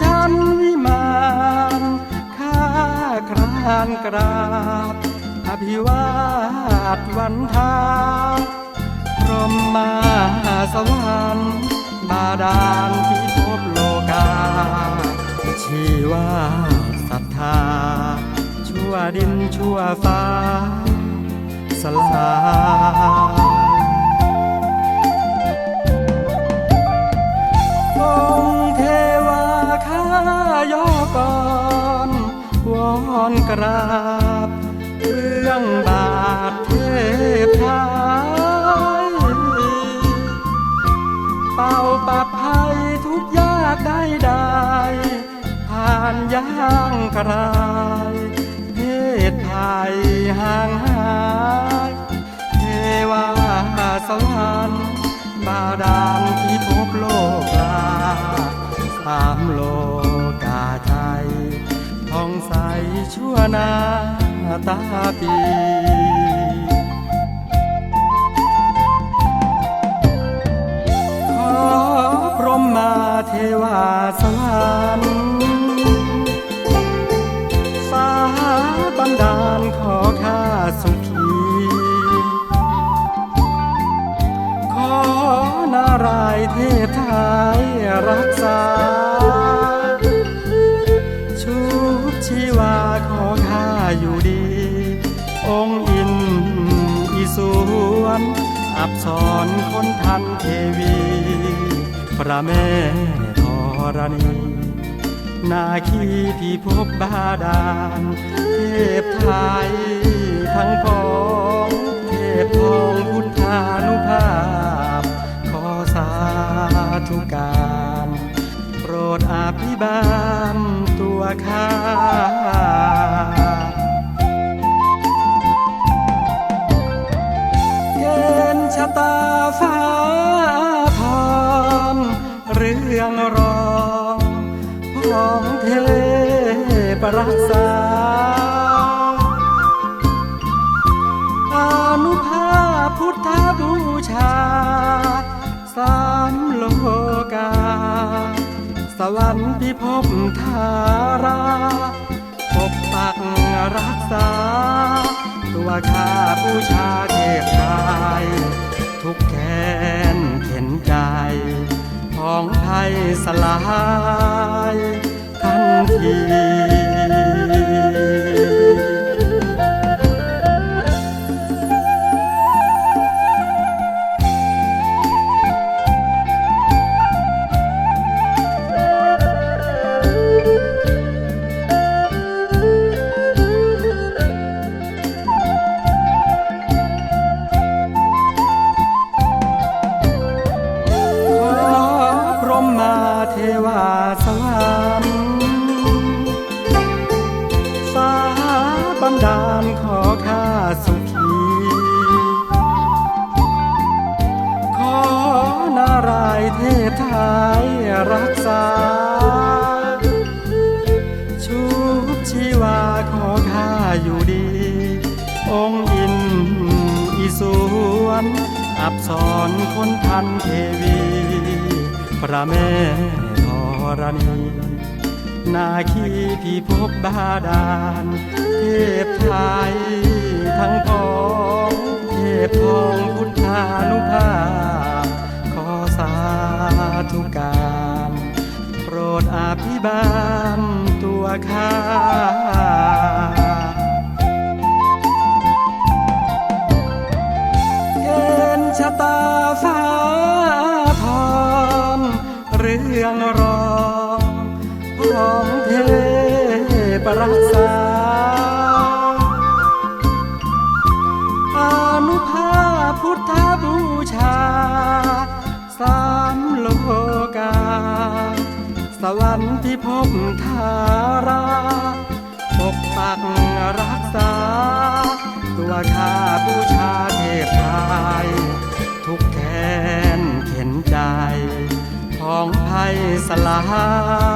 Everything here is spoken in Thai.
ชั้นวิมานข้าครานกราบอภิวาทวันทาพรหมาสวรรค์บาดาลพิภพโลกา ชีวาศรัทธา ชั่วดินชั่วฟ้า สลา อนกราบเรื่องบาทเทพไทยเป่าปัดภัยทุกยากได้ได้ ผ่านย่างกรายเพศภัยห่างหายเทวาสวรรค์บาดาลที่พบโลก นาตาปี ปชีวาขอข้าอยู่ดี องค์อินอีสวน อับสอนคนทันเทวี พระแม่ธรณี นาคีที่พบบาดาลเทพไทยทั้งพองเทพทองพุทธานุภาพ ขอสาธุการ โปรดอภิบาล ข้าเกณฑ์ชะตาฟ้าพรเรื่องรองของเทพรักษาอา สวรรค์พิภพทาราปกปักรักษา ตัวข้าบูชาเทพไทยทุกแค้นเข็นใจ ของไทยสลาย เทพไทยรักษา ชุบชีวาขอข้าอยู่ดี องค์อินอีสวนอับสอนคนทันเทวี พระแม่ธรณี นาคีที่พบบาดาล เทพไทยทั้งพองเทพทอง บาลตัวข้าเกณฑ์ชะตาฟ้าพรเรื่องรองของเทพรักษา ทั้งภัยสลา